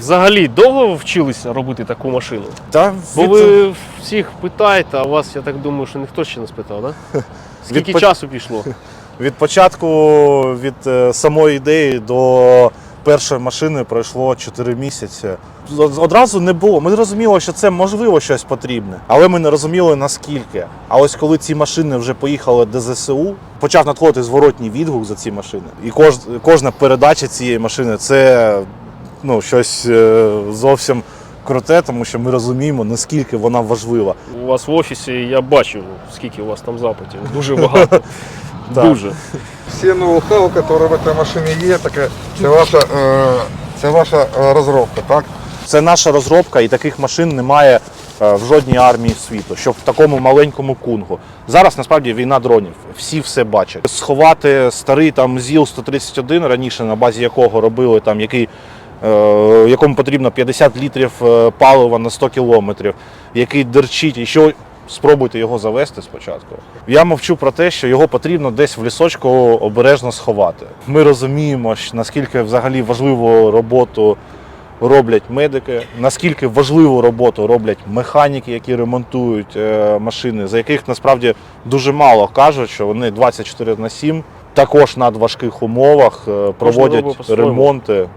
Взагалі довго вчилися робити таку машину? Та Бо від- ви всіх питаєте, а вас, я так думаю, що ніхто ще не спитав, да? Скільки Відпо- часу пішло? Від початку від е, самої ідеї до першої машини пройшло 4 місяці. Одразу не було. Ми розуміли, що це можливо щось потрібне, але ми не розуміли наскільки. А ось коли ці машини вже поїхали до ЗСУ, почав надходити зворотній відгук за ці машини. І кож, кожна передача цієї машини це ну, щось е, зовсім круте, тому що ми розуміємо, наскільки вона важлива. У вас в офісі я бачу, скільки у вас там запитів. Дуже багато. Дуже. Все ноу-хау, которые в этой машине є, таке, це ваша, е, це ваша е, розробка, так? Це наша розробка, і таких машин немає в жодній армії світу, щоб в такому маленькому кунгу. Зараз насправді війна дронів. Всі все бачать. Сховати старий там ЗІЛ-131 раніше, на базі якого робили там який. Е, Якому потрібно 50 літрів е, палива на 100 кілометрів, який дерчить, і що спробуйте його завести спочатку. Я мовчу про те, що його потрібно десь в лісочку обережно сховати. Ми розуміємо, наскільки взагалі важливу роботу роблять медики, наскільки важливу роботу роблять механіки, які ремонтують е, машини, за яких насправді дуже мало кажуть, що вони 24 на 7 також на важких умовах проводять ремонти.